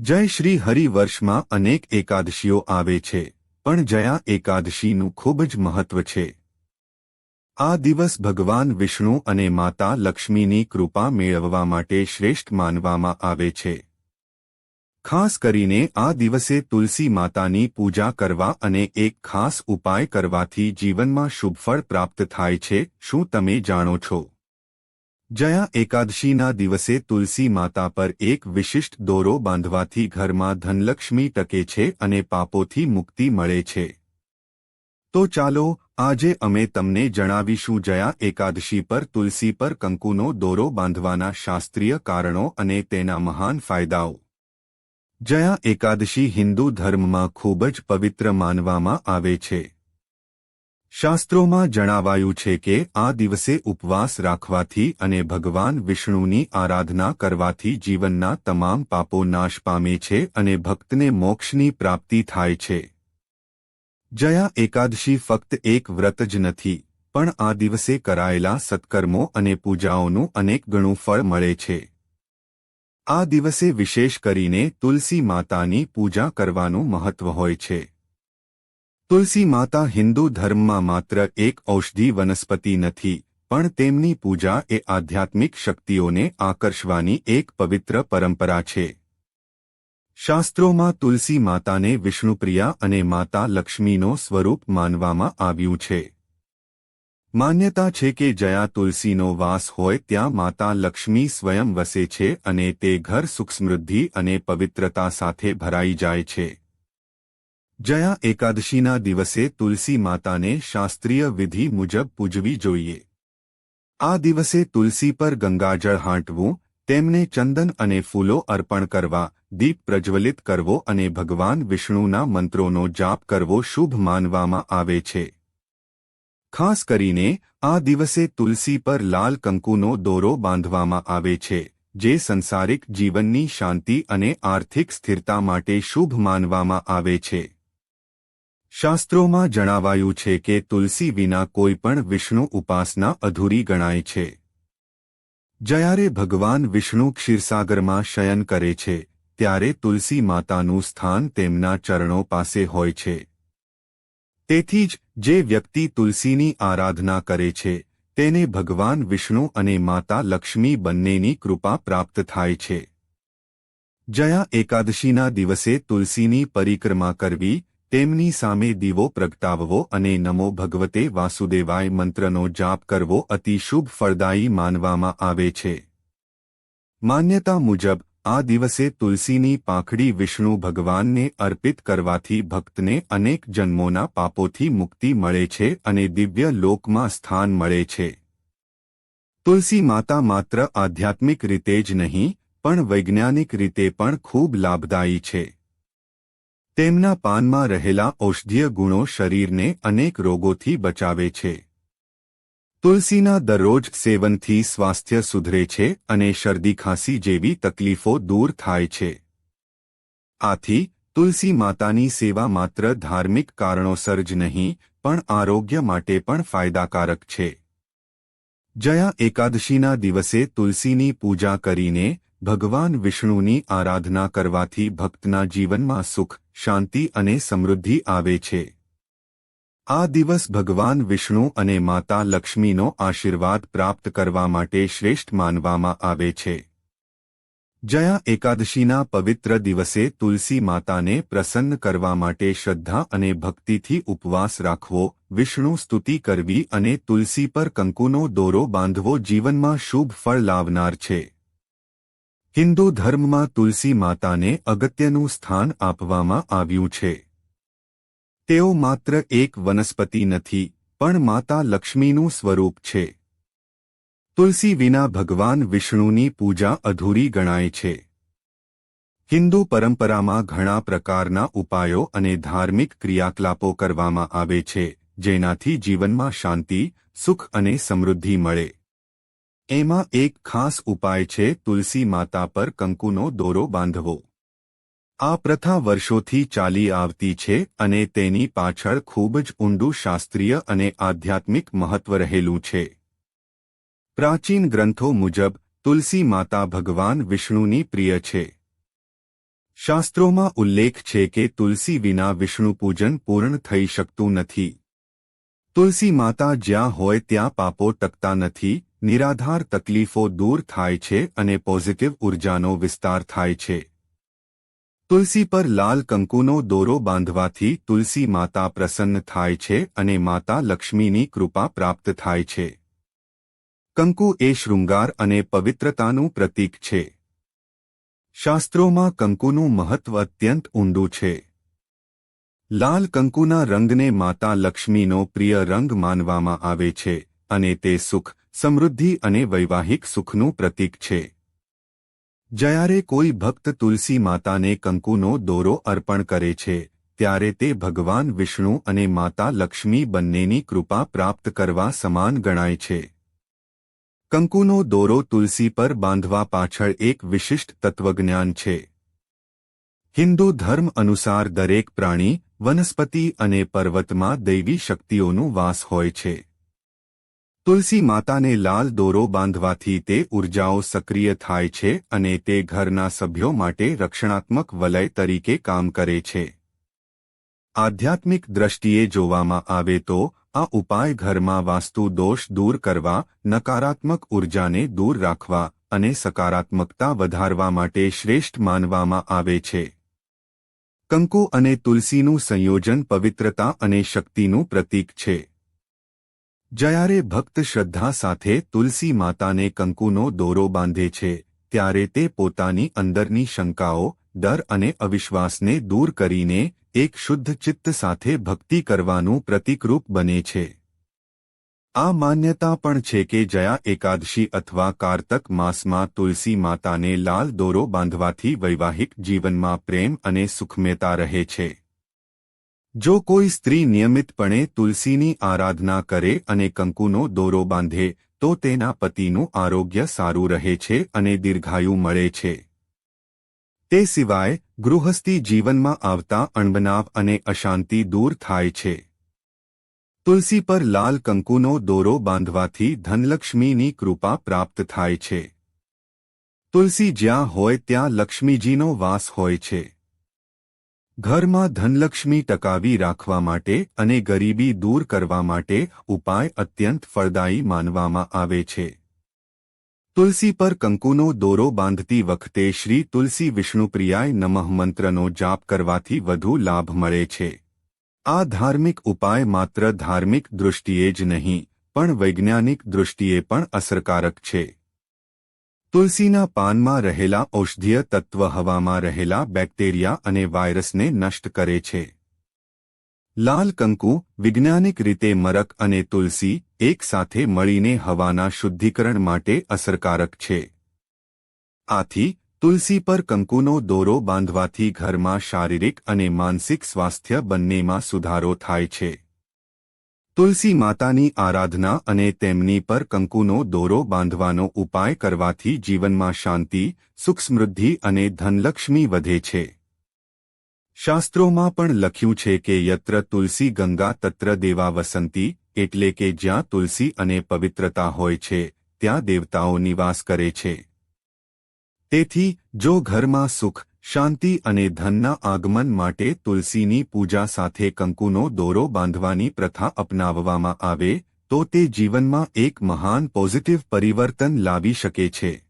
જય શ્રી હરિ વર્ષમાં અનેક એકાદશીઓ આવે છે, પણ જયા એકાદશીનું ખૂબ જ મહત્વ છે. આ દિવસ ભગવાન વિષ્ણુ અને માતા લક્ષ્મીની કૃપા મેળવવા માટે શ્રેષ્ઠ માનવામાં આવે છે. ખાસ કરીને આ દિવસે તુલસી માતાની પૂજા કરવા અને એક ખાસ ઉપાય કરવાથી જીવનમાં શુભફળ પ્રાપ્ત થાય છે, શું તમે જાણો છો? જયા એકાદશીના દિવસે તુલસી માતા પર એક વિશિષ્ટ દોરો બાંધવાથી ઘરમાં ધનલક્ષ્મી ટકે છે અને પાપોથી મુક્તિ મળે છે. તો ચાલો, આજે અમે તમને જણાવીશું જયા એકાદશી પર તુલસી પર કંકુનો દોરો બાંધવાના શાસ્ત્રીય કારણો અને તેના મહાન ફાયદાઓ. જયા એકાદશી હિન્દુ ધર્મમાં ખૂબ જ પવિત્ર માનવામાં આવે છે. શાસ્ત્રોમાં જણાવાયું છે કે આ દિવસે ઉપવાસ રાખવાથી અને ભગવાન વિષ્ણુની આરાધના કરવાથી જીવનના તમામ પાપો નાશ પામે છે અને ભક્તને મોક્ષની પ્રાપ્તિ થાય છે. જયા એકાદશી ફક્ત એક વ્રત જ નથી, પણ આ દિવસે કરાયેલા સત્કર્મો અને પૂજાઓનું અનેક ગણું ફળ મળે છે. આ દિવસે વિશેષ કરીને તુલસી માતાની પૂજા કરવાનું મહત્વ હોય છે. તુલસી માતા હિન્દુ ધર્મમાં માત્ર એક ઔષધિ વનસ્પતિ નથી, પણ તેમની પૂજા એ આધ્યાત્મિક શક્તિઓને આકર્ષવાની એક પવિત્ર પરંપરા છે. શાસ્ત્રોમાં તુલસી માતાને વિષ્ણુપ્રિયા અને માતા લક્ષ્મીનો સ્વરૂપ માનવામાં આવ્યું છે. માન્યતા છે કે જયા તુલસીનો વાસ હોય ત્યાં માતા લક્ષ્મી સ્વયં વસે છે અને તે ઘર સુખ સમૃદ્ધિ અને પવિત્રતા સાથે ભરાઈ જાય છે. જયા એકાદશીના દિવસે તુલસી માતાને શાસ્ત્રીય વિધિ મુજબ પૂજવી જોઈએ. આ દિવસે તુલસી પર ગંગાજળ હાંટવું, તેમને ચંદન અને ફૂલો અર્પણ કરવા, દીપ પ્રજ્વલિત કરવો અને ભગવાન વિષ્ણુના મંત્રોનો જાપ કરવો શુભ માનવામાં આવે છે. ખાસ કરીને, આ દિવસે તુલસી પર લાલ કંકુનો દોરો બાંધવામાં આવે છે, જે સંસારિક જીવનની શાંતિ અને આર્થિક સ્થિરતા માટે શુભ માનવામાં આવે છે. શાસ્ત્રોમાં જણાવાયું છે કે તુલસી વિના કોઈ પણ વિષ્ણુ ઉપાસના અધૂરી ગણાય છે. જ્યારે ભગવાન વિષ્ણુ ક્ષીરસાગરમાં શયન કરે છે, ત્યારે તુલસી માતાનું સ્થાન તેમના ચરણો પાસે હોય છે. તેથી જ જે વ્યક્તિ તુલસીની આરાધના કરે છે, તેને ભગવાન વિષ્ણુ અને માતા લક્ષ્મી બંનેની કૃપા પ્રાપ્ત થાય છે. જયા એકાદશીના દિવસે તુલસીની પરિક્રમા કરવી તેમની સામે દીવો પ્રગટાવવો અને નમો ભગવતે વાસુદેવાય મંત્રનો જાપ કરવો અતિ શુભ ફળદાયી માનવામાં આવે છે. માન્યતા મુજબ, આ દિવસે તુલસીની પાંખડી વિષ્ણુ ભગવાનને અર્પિત કરવાથી ભક્તને અનેક જન્મોના પાપોથી મુક્તિ મળે છે અને દિવ્ય લોકમાં સ્થાન મળે છે. તુલસી માતા માત્ર આધ્યાત્મિક રીતે જ નહીં, પણ વૈજ્ઞાનિક રીતે પણ ખૂબ લાભદાયી છે. તેમના પાનમાં રહેલા ઔષધીય ગુણો શરીરને અનેક રોગોથી બચાવે છે. તુલસીના દરરોજ સેવનથી સ્વાસ્થ્ય સુધરે છે અને શરદી ખાંસી જેવી તકલીફો દૂર થાય છે. આથી, તુલસી માતાની સેવા માત્ર ધાર્મિક કારણોસર જ નહીં, પણ આરોગ્ય માટે પણ ફાયદાકારક છે. જયા એકાદશીના દિવસે તુલસીની પૂજા કરીને ભગવાન વિષ્ણુની આરાધના કરવાથી ભક્તના જીવનમાં સુખ, શાંતિ અને સમૃદ્ધિ આવે છે. આ દિવસ ભગવાન વિષ્ણુ અને માતા લક્ષ્મીનો આશીર્વાદ પ્રાપ્ત કરવા માટે શ્રેષ્ઠ માનવામાં આવે છે. જયા એકાદશીના પવિત્ર દિવસે તુલસી માતાને પ્રસન્ન કરવા માટે શ્રદ્ધા અને ભક્તિથી ઉપવાસ રાખવો, વિષ્ણુ સ્તુતિ કરવી અને તુલસી પર કંકુનો દોરો બાંધવો જીવનમાં શુભ ફળ લાવનાર છે. હિન્દુ ધર્મમાં તુલસી માતાને અગત્યનું સ્થાન આપવામાં આવ્યું છે. તેઓ માત્ર એક વનસ્પતિ નથી, પણ માતા લક્ષ્મીનું સ્વરૂપ છે. તુલસી વિના ભગવાન વિષ્ણુની પૂજા અધૂરી ગણાય છે. હિન્દુ પરંપરામાં ઘણા પ્રકારના ઉપાયો અને ધાર્મિક ક્રિયાકલાપો કરવામાં આવે છે, જેનાથી જીવનમાં શાંતિ, સુખ અને સમૃદ્ધિ મળે. એમાં એક ખાસ ઉપાય છે, તુલસી માતા પર કંકુનો દોરો બાંધવો. આ પ્રથા વર્ષોથી ચાલી આવતી છે અને તેની પાછળ ખૂબ જ ઊંડું શાસ્ત્રીય અને આધ્યાત્મિક મહત્વ રહેલું છે. પ્રાચીન ગ્રંથો મુજબ, તુલસી માતા ભગવાન વિષ્ણુની પ્રિય છે. શાસ્ત્રોમાં ઉલ્લેખ છે કે તુલસી વિના વિષ્ણુ પૂજન પૂર્ણ થઈ શકતું નથી. તુલસી માતા જ્યાં હોય ત્યાં પાપો ટકતા નથી નિરાધાર તકલીફો દૂર થાય છે અને પોઝિટિવ ઉર્જાનો વિસ્તાર થાય છે. તુલસી પર લાલ કંકુનો દોરો બાંધવાથી તુલસી માતા પ્રસન્ન થાય છે અને માતા લક્ષ્મીની કૃપા પ્રાપ્ત થાય છે. કંકુ એ શૃંગાર અને પવિત્રતાનું પ્રતીક છે. શાસ્ત્રોમાં કંકુનું મહત્વ અત્યંત ઊંડું છે. લાલ કંકુના રંગને માતા લક્ષ્મીનો પ્રિય રંગ માનવામાં આવે છે અને તે સુખ સમૃદ્ધિ અને વૈવાહિક સુખનું પ્રતીક છે. જ્યારે કોઈ ભક્ત તુલસી માતાને કંકુનો દોરો અર્પણ કરે છે, ત્યારે તે ભગવાન વિષ્ણુ અને માતા લક્ષ્મી બંનેની કૃપા પ્રાપ્ત કરવા સમાન ગણાય છે. કંકુનો દોરો તુલસી પર બાંધવા પાછળ એક વિશિષ્ટ તત્વજ્ઞાન છે. હિન્દુ ધર્મ અનુસાર દરેક પ્રાણી વનસ્પતિ અને પર્વતમાં દૈવી શક્તિઓનું વાસ હોય છે. તુલસી માતાને લાલ દોરો બાંધવાથી તે ઉર્જાઓ સક્રિય થાય છે અને તે ઘરના સભ્યો માટે રક્ષણાત્મક વલય તરીકે કામ કરે છે. આધ્યાત્મિક દ્રષ્ટિએ જોવામાં આવે તો, આ ઉપાય ઘરમાં વાસ્તુ દોષ દૂર કરવા, નકારાત્મક ઉર્જાને દૂર રાખવા અને સકારાત્મકતા વધારવા માટે શ્રેષ્ઠ માનવામાં આવે છે. કંકુ અને તુલસીનું સંયોજન પવિત્રતા અને શક્તિનું પ્રતીક છે. જ્યારે ભક્ત શ્રદ્ધા સાથે તુલસી માતાને કંકુનો દોરો બાંધે છે, ત્યારે તે પોતાની અંદરની શંકાઓ, ડર અને અવિશ્વાસને દૂર કરીને એક શુદ્ધ ચિત્ત સાથે ભક્તિ કરવાનું પ્રતિકરૂપ બને છે. આ માન્યતા પણ છે કે જયા એકાદશી અથવા કારતક માસમાં તુલસી માતાને લાલ દોરો બાંધવાથી વૈવાહિક જીવનમાં પ્રેમ અને સુખમેતા રહે છે. જો કોઈ સ્ત્રી નિયમિતપણે તુલસીની આરાધના કરે અને કંકુનો દોરો બાંધે, તો તેના પતિનું આરોગ્ય સારું રહે છે અને દીર્ઘાયુ મળે છે. તે સિવાય, ગૃહસ્થી જીવનમાં આવતા અણબનાવ અને અશાંતિ દૂર થાય છે. તુલસી પર લાલ કંકુનો દોરો બાંધવાથી ધનલક્ષ્મીની કૃપા પ્રાપ્ત થાય છે. તુલસી જ્યાં હોય ત્યાં લક્ષ્મીજીનો વાસ હોય છે. ઘરમાં ધનલક્ષ્મી ટકાવી રાખવા માટે અને ગરીબી દૂર કરવા માટે ઉપાય અત્યંત ફળદાયી માનવામાં આવે છે. તુલસી પર કંકુનો દોરો બાંધતી વખતે શ્રી તુલસી વિષ્ણુપ્રિયાય નમઃ મંત્રનો જાપ કરવાથી વધુ લાભ મળે છે. આ ધાર્મિક ઉપાય માત્ર ધાર્મિક દૃષ્ટિએ જ નહીં, પણ વૈજ્ઞાનિક દૃષ્ટિએ પણ અસરકારક છે. તુલસીના પાનમાં રહેલા ઔષધીય તત્વ હવામાં રહેલા બેક્ટેરિયા અને વાયરસને નષ્ટ કરે છે. લાલ કંકુ વૈજ્ઞાનિક રીતે મરક અને તુલસી એકસાથે મળીને હવાના શુદ્ધિકરણ માટે અસરકારક છે. આથી, તુલસી પર કંકુનો દોરો બાંધવાથી ઘરમાં શારીરિક અને માનસિક સ્વાસ્થ્ય બંનેમાં સુધારો થાય છે. તુલસી માતાની આરાધના અને તેમની પર કંકુનો દોરો બાંધવાનો ઉપાય કરવાથી જીવનમાં શાંતિ સુખ સમૃદ્ધિ અને ધનલક્ષ્મી વધે છે. શાસ્ત્રોમાં પણ લખ્યું છે કે યત્ર તુલસી ગંગા તત્ર દેવા વસંતી, એટલે કે જ્યાં તુલસી અને પવિત્રતા હોય છે, ત્યાં દેવતાઓ નિવાસ કરે છે. તેથી, જો ઘરમાં સુખ શાંતિ અને ધનના આગમન માટે તુલસીની પૂજા સાથે કંકુનો દોરો બાંધવાની પ્રથા અપનાવવામાં આવે, તો તે જીવનમાં એક મહાન પોઝિટિવ પરિવર્તન લાવી શકે છે.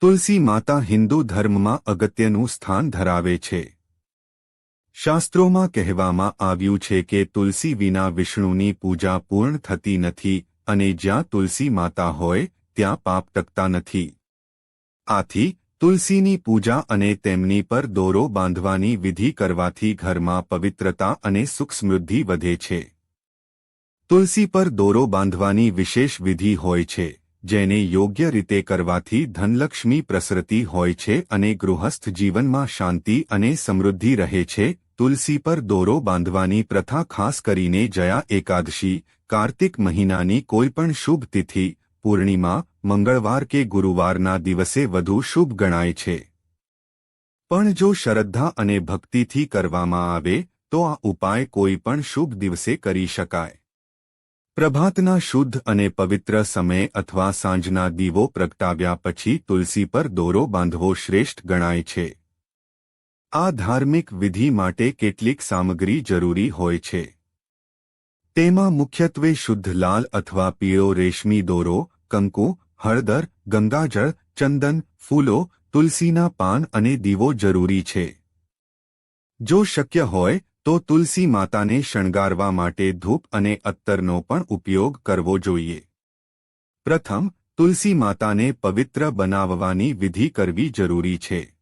તુલસી માતા હિન્દુ ધર્મમાં અગત્યનું સ્થાન ધરાવે છે. શાસ્ત્રોમાં કહેવામાં આવ્યું છે કે તુલસી વિના વિષ્ણુની પૂજા પૂર્ણ થતી નથી અને જ્યાં તુલસી માતા હોય, ત્યાં પાપ ટકતા નથી. આથી તુલસીની પૂજા અને તેમની પર દોરો બાંધવાની વિધિ કરવાથી ઘરમાં પવિત્રતા અને સુખ સમૃદ્ધિ વધે છે. તુલસી પર દોરો બાંધવાની વિશેષ વિધિ હોય છે, જેને યોગ્ય રીતે કરવાથી ધનલક્ષ્મી પ્રસરતી હોય છે અને ગૃહસ્થ જીવનમાં શાંતિ અને સમૃદ્ધિ રહે છે. તુલસી પર દોરો બાંધવાની પ્રથા ખાસ કરીને જયા એકાદશી, કાર્તિક મહિનાની કોઈપણ શુભ તિથિ, પૂર્ણિમા મંગળવાર કે ગુરુવારના દિવસે વધુ શુભ ગણાય છે. પણ જો શ્રદ્ધા અને ભક્તિથી કરવામાં આવે, તો આ ઉપાય કોઈ પણ શુભ દિવસે કરી શકાય. પ્રભાતના શુદ્ધ અને પવિત્ર સમય અથવા સાંજના દીવો પ્રગટાવ્યા પછી તુલસી પર દોરો બાંધવો શ્રેષ્ઠ ગણાય છે. આ ધાર્મિક વિધિ માટે કેટલીક સામગ્રી જરૂરી હોય છે. તેમાં મુખ્યત્વે શુદ્ધ લાલ અથવા પીળો રેશમી દોરો, કંકુ હળદર, ગંગાજળ, ચંદન, ફૂલો, તુલસીના પાન અને દીવો જરૂરી છે. જો શક્ય હોય, તો તુલસી માતાને શણગારવા માટે ધૂપ અને અત્તરનો પણ ઉપયોગ કરવો જોઈએ. પ્રથમ, તુલસી માતાને પવિત્ર બનાવવાની વિધિ કરવી જરૂરી છે.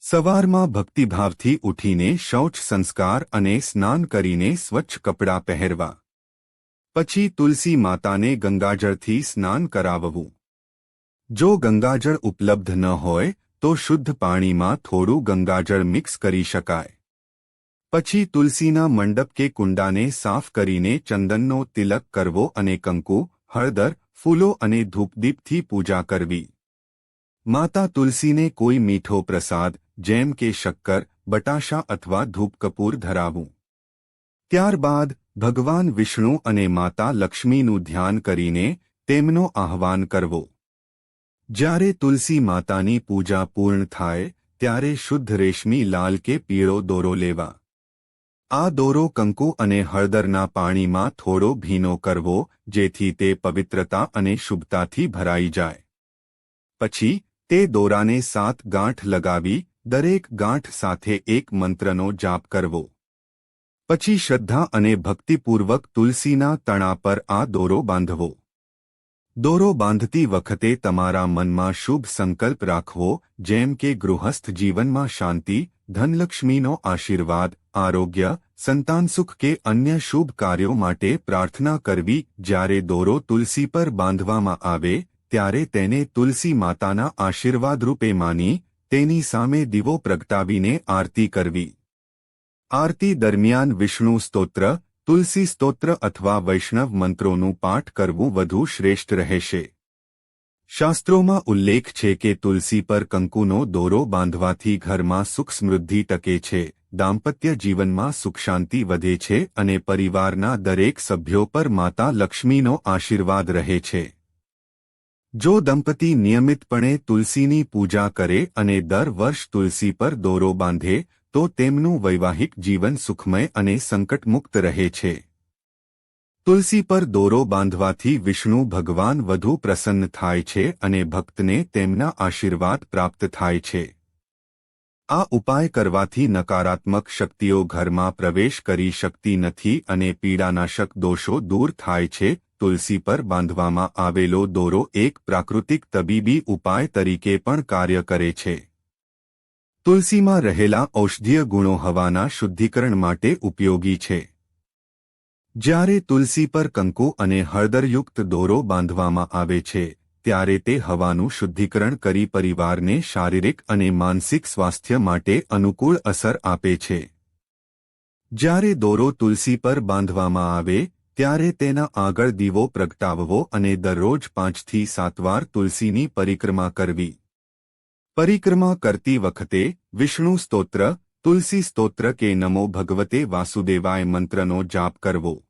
સવારમાં ભક્તિભાવથી ઉઠીને શૌચ સંસ્કાર અને સ્નાન કરીને સ્વચ્છ કપડાં પહેરવા. પછી તુલસી માતાને ગંગાજળથી સ્નાન કરાવવું. જો ગંગાજળ ઉપલબ્ધ ન હોય, તો શુદ્ધ પાણીમાં થોડું ગંગાજળ મિક્સ કરી શકાય. પછી તુલસીના મંડપ કે કુંડાને સાફ કરીને ચંદનનો તિલક કરવો અને કંકુ, હળદર, ફૂલો અને ધૂપદીપથી પૂજા કરવી. માતા તુલસીને કોઈ મીઠો પ્રસાદ, જેમ કે શક્કર, બટાશા અથવા ધૂપકપૂર ધરાવવું ત્યારબાદ ભગવાન વિષ્ણુ અને માતા લક્ષ્મીનું ધ્યાન કરીને તેમનો આહવાન કરવો. જ્યારે તુલસી માતાની પૂજા પૂર્ણ થાય, ત્યારે શુદ્ધ રેશમી લાલ કે પીળો દોરો લેવા. આ દોરો કંકુ અને હળદરના પાણીમાં થોડો ભીનો કરવો, જેથી તે પવિત્રતા અને શુભતાથી ભરાઈ જાય. પછી, તે દોરાને સાત ગાંઠ લગાવી, દરેક ગાંઠ સાથે એક મંત્રનો જાપ કરવો. પછી શ્રદ્ધા અને ભક્તિપૂર્વક તુલસીના તણા પર આ દોરો બાંધવો. દોરો બાંધતી વખતે તમારા મનમાં શુભ સંકલ્પ રાખવો, જેમ કે ગૃહસ્થ જીવનમાં શાંતિ, ધનલક્ષ્મીનો આશીર્વાદ, આરોગ્ય, સંતાન સુખ કે અન્ય શુભ કાર્યો માટે પ્રાર્થના કરવી. જ્યારે દોરો તુલસી પર બાંધવામાં આવે, ત્યારે તેને તુલસી માતાના આશીર્વાદ રૂપે માની, તેની સામે દીવો પ્રગટાવીને આરતી કરવી. આરતી દરમિયાન વિષ્ણુ સ્તોત્ર, તુલસી સ્તોત્ર અથવા વૈષ્ણવ મંત્રોનું પાઠ કરવું વધુ શ્રેષ્ઠ રહેશે. શાસ્ત્રોમાં ઉલ્લેખ છે કે તુલસી પર કંકુનો દોરો બાંધવાથી ઘરમાં સુખ સમૃદ્ધિ ટકે છે, દાંપત્ય જીવનમાં સુખ શાંતિ વધે છે અને પરિવારના દરેક સભ્યો પર માતા લક્ષ્મીનો આશીર્વાદ રહે છે. જો દંપતી નિયમિતપણે તુલસીની પૂજા કરે અને દર વર્ષ તુલસી પર દોરો બાંધે તો તેમનું વૈવાહિક જીવન સુખમય અને સંકટમુક્ત રહે છે. તુલસી પર દોરો બાંધવાથી વિષ્ણુ ભગવાન વધુ પ્રસન્ન થાય છે અને ભક્તને તેમના આશીર્વાદ પ્રાપ્ત થાય છે. આ ઉપાય કરવાથી નકારાત્મક શક્તિઓ ઘરમાં પ્રવેશ કરી શકતી નથી અને પીડાનાશક દોષો દૂર થાય છે. તુલસી પર બાંધવામાં આવેલો દોરો એક પ્રાકૃતિક તબીબી ઉપાય તરીકે પણ કાર્ય કરે છે. તુલસીમાં રહેલા ઔષધીય ગુણો હવાના શુદ્ધિકરણ માટે ઉપયોગી છે. જ્યારે તુલસી પર કંકુ અને હળદરયુક્ત દોરો બાંધવામાં આવે છે, ત્યારે તે હવાનું શુદ્ધિકરણ કરી પરિવારને શારીરિક અને માનસિક સ્વાસ્થ્ય માટે અનુકૂળ અસર આપે છે. જ્યારે દોરો તુલસી પર બાંધવામાં આવે, ત્યારે તેના આગળ દીવો પ્રગટાવવો અને દરરોજ પાંચથી સાત વાર તુલસીની પરિક્રમા કરવી. પરિક્રમા કરતી વખતે વિષ્ણુ સ્તોત્ર, તુલસી સ્તોત્ર કે નમો ભગવતે વાસુદેવાય મંત્રનો જાપ કરવો.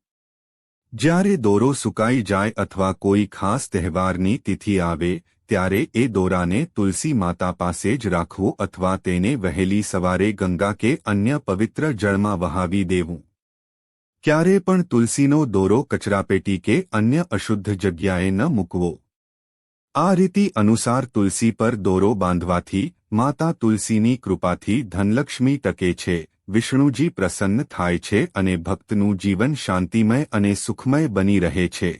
જ્યારે દોરો સુકાઈ જાય અથવા કોઈ ખાસ તહેવારની તિથિ આવે, ત્યારે એ દોરાને તુલસી માતા પાસે જ રાખવું અથવા તેને વહેલી સવારે ગંગા કે અન્ય પવિત્ર જળમાં વહાવી દેવું. ક્યારે પણ તુલસીનો દોરો કચરાપેટી કે અન્ય અશુદ્ધ જગ્યાએ ન મૂકવો. આ રીતિ અનુસાર તુલસી પર દોરો બાંધવાથી, માતા તુલસીની કૃપાથી ધનલક્ષ્મી ટકે છે, વિષ્ણુજી પ્રસન્ન થાય છે અને ભક્તનું જીવન શાંતિમય અને સુખમય બની રહે છે.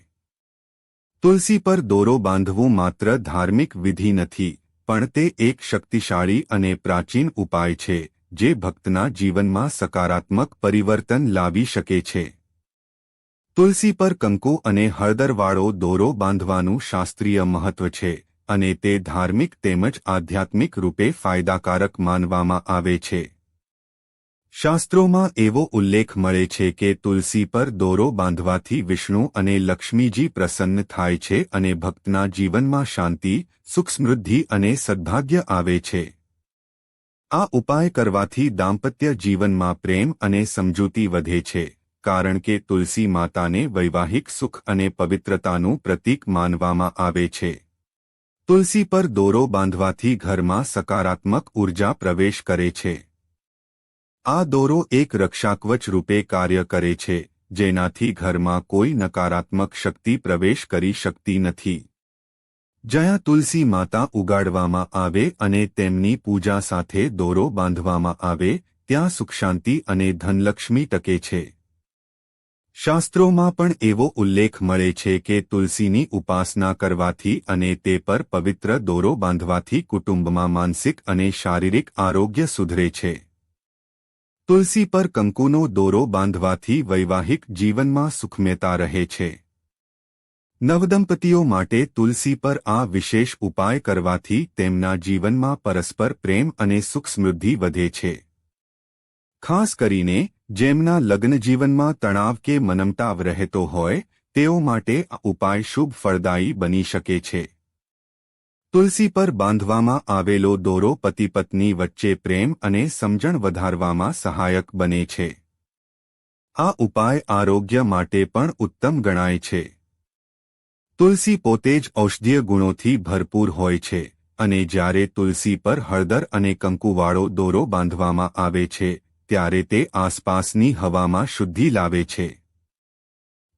તુલસી પર દોરો બાંધવું માત્ર ધાર્મિક વિધિ નથી, પણ તે એક શક્તિશાળી અને પ્રાચીન ઉપાય છે, જે ભક્તના જીવનમાં સકારાત્મક પરિવર્તન લાવી શકે છે. તુલસી પર કંકુ અને હળદરવાળો દોરો બાંધવાનું શાસ્ત્રીય મહત્વ છે અને તે ધાર્મિક તેમજ આધ્યાત્મિક રૂપે ફાયદાકારક માનવામાં આવે છે. શાસ્ત્રોમાં એવો ઉલ્લેખ મળે છે કે તુલસી પર દોરો બાંધવાથી વિષ્ણુ અને લક્ષ્મીજી પ્રસન્ન થાય છે અને ભક્તના જીવનમાં શાંતિ સુખ સમૃદ્ધિ અને સદભાગ્ય આવે છે. આ ઉપાય કરવાથી દાંપત્ય જીવનમાં પ્રેમ અને સમજૂતી વધે છે. કારણ કે તુલસી માતાને વૈવાહિક સુખ અને પવિત્રતાનું પ્રતીક માનવામાં આવે છે. તુલસી પર દોરો બાંધવાથી ઘરમાં સકારાત્મક ઊર્જા પ્રવેશ કરે છે. આ દોરો એક રક્ષાકવચ રૂપે કાર્ય કરે છે, જેનાથી ઘરમાં કોઈ નકારાત્મક શક્તિ પ્રવેશ કરી શકતી નથી. જ્યાં તુલસી માતા ઉગાડવામાં આવે અને તેમની પૂજા સાથે દોરો બાંધવામાં આવે, ત્યાં સુખશાંતિ અને ધનલક્ષ્મી ટકે છે. શાસ્ત્રોમાં પણ એવો ઉલ્લેખ મળે છે કે તુલસીની ઉપાસના કરવાથી અને તે પર પવિત્ર દોરો બાંધવાથી કુટુંબમાં માનસિક અને શારીરિક આરોગ્ય સુધરે છે. તુલસી પર કંકુનો દોરો બાંધવાથી વૈવાહિક જીવનમાં સુખમ્યતા રહે છે. નવદંપતીઓ માટે તુલસી પર આ વિશેષ ઉપાય કરવાથી તેમના જીવનમાં પરસ્પર પ્રેમ અને સુખ સમૃદ્ધિ વધે છે. ખાસ કરીને જેમના લગ્નજીવનમાં તણાવ કે મનમતાવ રહેતો હોય, તેઓ માટે આ ઉપાય શુભ ફળદાયી બની શકે છે. તુલસી પર બાંધવામાં આવેલો દોરો પતિ પત્ની વચ્ચે પ્રેમ અને સમજણ વધારવામાં સહાયક બને છે. આ ઉપાય આરોગ્ય માટે પણ ઉત્તમ ગણાય છે. તુલસી પોતે જ ઔષધીય ગુણોથી ભરપૂર હોય છે અને જ્યારે તુલસી પર હળદર અને કંકુવાળો દોરો બાંધવામાં આવે છે ત્યારે તે આસપાસની હવામાં શુદ્ધિ લાવે છે.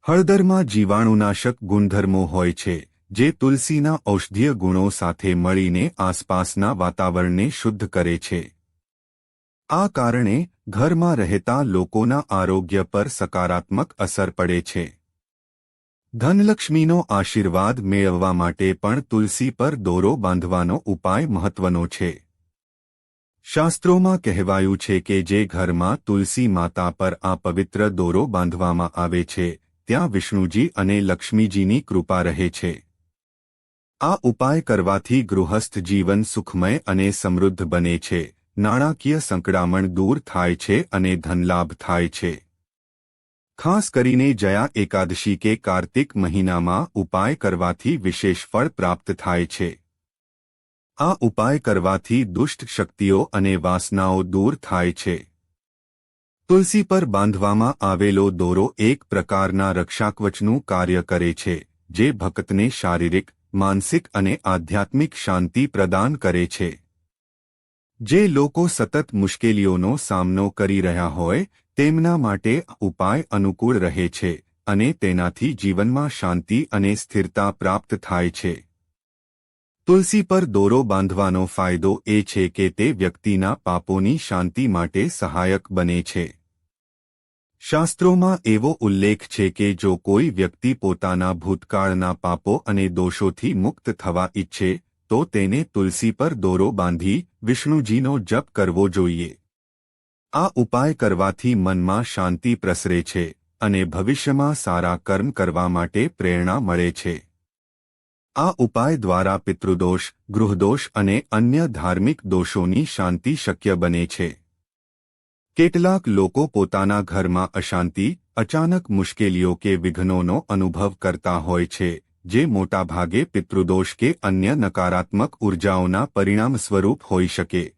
હળદરમાં જીવાણુનાશક ગુણધર્મો હોય છે, જે તુલસીના ઔષધીય ગુણો સાથે મળીને આસપાસના વાતાવરણને શુદ્ધ કરે છે. આ કારણે ઘરમાં રહેતા લોકોના આરોગ્ય પર સકારાત્મક અસર પડે છે. ધનલક્ષ્મીનો આશીર્વાદ મેળવવા માટે પણ તુલસી પર દોરો બાંધવાનો ઉપાય મહત્વનો છે. શાસ્ત્રોમાં કહેવાયું છે કે જે ઘરમાં તુલસી માતા પર આ પવિત્ર દોરો બાંધવામાં આવે છે, ત્યાં વિષ્ણુજી અને લક્ષ્મીજીની કૃપા રહે છે. આ ઉપાય કરવાથી ગૃહસ્થ જીવન સુખમય અને સમૃદ્ધ બને છે, નાણાકીય સંકડામણ દૂર થાય છે અને ધનલાભ થાય છે. ખાસ કરીને જયા એકાદશી કે કાર્તિક મહિનામાં ઉપાય કરવાથી વિશેષ ફળ પ્રાપ્ત થાય છે. આ ઉપાય કરવાથી દુષ્ટ શક્તિઓ અને વાસનાઓ દૂર થાય છે. તુલસી પર બાંધવામાં આવેલો દોરો એક પ્રકારના રક્ષાકવચનું કાર્ય કરે છે, જે ભક્તને શારીરિક, માનસિક અને આધ્યાત્મિક શાંતિ પ્રદાન કરે છે. જે લોકો સતત મુશ્કેલીઓનો સામનો કરી રહ્યા હોય, તેમના માટે ઉપાય અનુકૂળ રહે છે અને તેનાથી જીવનમાં શાંતિ અને સ્થિરતા પ્રાપ્ત થાય છે. તુલસી પર દોરો બાંધવાનો ફાયદો એ છે કે તે વ્યક્તિના પાપોની શાંતિ માટે સહાયક બને છે. શાસ્ત્રોમાં એવો ઉલ્લેખ છે કે જો કોઈ વ્યક્તિ પોતાના ભૂતકાળના પાપો અને દોષોથી મુક્ત થવા ઈચ્છે, તો તેને તુલસી પર દોરો બાંધી વિષ્ણુજીનો જપ કરવો જોઈએ. આ ઉપાય કરવાથી મનમાં શાંતિ પ્રસરે છે અને ભવિષ્યમાં સારા કર્મ કરવા માટે પ્રેરણા મળે છે. આ ઉપાય દ્વારા પિતૃદોષ, ગૃહદોષ અને અન્ય ધાર્મિક દોષોની શાંતિ શક્ય બને છે. કેટલાક લોકો પોતાના ઘરમાં અશાંતિ, અચાનક મુશ્કેલીઓ કે વિઘ્નોનો અનુભવ કરતા હોય છે, જે મોટાભાગે પિતૃદોષ કે અન્ય નકારાત્મક ઉર્જાઓના પરિણામ સ્વરૂપ હોઈ શકે.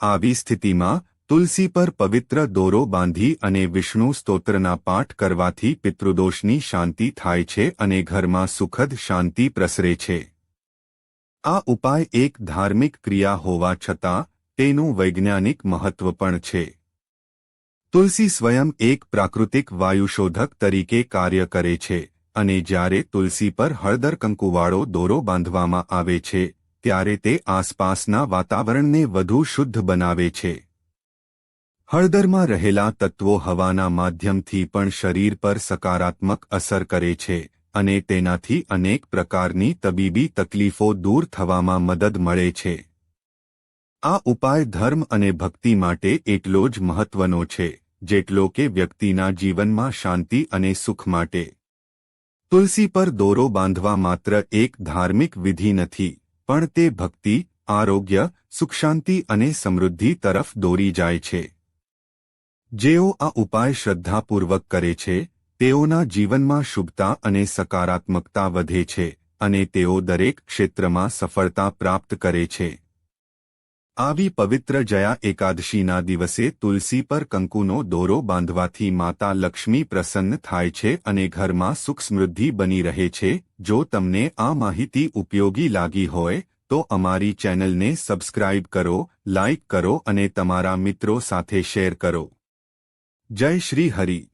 આવી સ્થિતિમાં તુલસી પર પવિત્ર દોરો બાંધી અને વિષ્ણુ સ્તોત્રના પાઠ કરવાથી પિતૃદોષની શાંતિ થાય છે અને ઘરમાં સુખદ શાંતિ પ્રસરે છે. આ ઉપાય એક ધાર્મિક ક્રિયા હોવા છતાં, તેનું વૈજ્ઞાનિક મહત્વ પણ છે. તુલસી સ્વયં એક પ્રાકૃતિક વાયુશોધક તરીકે કાર્ય કરે છે, અને જ્યારે તુલસી પર હળદર કંકુવાળો દોરો બાંધવામાં આવે છે, ત્યારે તે આસપાસના વાતાવરણને વધુ શુદ્ધ બનાવે છે. હળદરમાં રહેલા તત્વો હવાના માધ્યમથી પણ શરીર પર સકારાત્મક અસર કરે છે અને તેનાથી અનેક પ્રકારની તબીબી તકલીફો દૂર થવામાં મદદ મળે છે. આ ઉપાય ધર્મ અને ભક્તિ માટે એટલો જ મહત્વનો છે, જેટલો કે વ્યક્તિના જીવનમાં શાંતિ અને સુખ માટે. તુલસી પર દોરો બાંધવા માત્ર એક ધાર્મિક વિધિ નથી, પણ તે ભક્તિ, આરોગ્ય સુખશાંતિ અને સમૃદ્ધિ તરફ દોરી જાય છે. જેઓ આ ઉપાય શ્રદ્ધાપૂર્વક કરે છે, તેઓના જીવનમાં શુભતા અને સકારાત્મકતા વધે છે અને તેઓ દરેક ક્ષેત્રમાં સફળતા પ્રાપ્ત કરે છે. આવી પવિત્ર જયા એકાદશીના દિવસે તુલસી પર કંકુનો દોરો બાંધવાથી માતા લક્ષ્મી પ્રસન્ન થાય છે અને ઘરમાં સુખ સમૃદ્ધિ બની રહે છે. જો તમને આ માહિતી ઉપયોગી લાગી હોય, તો અમારી ચેનલને સબસ્ક્રાઇબ કરો, લાઇક કરો અને તમારા મિત્રો સાથે શેર કરો. જય શ્રી હરિ.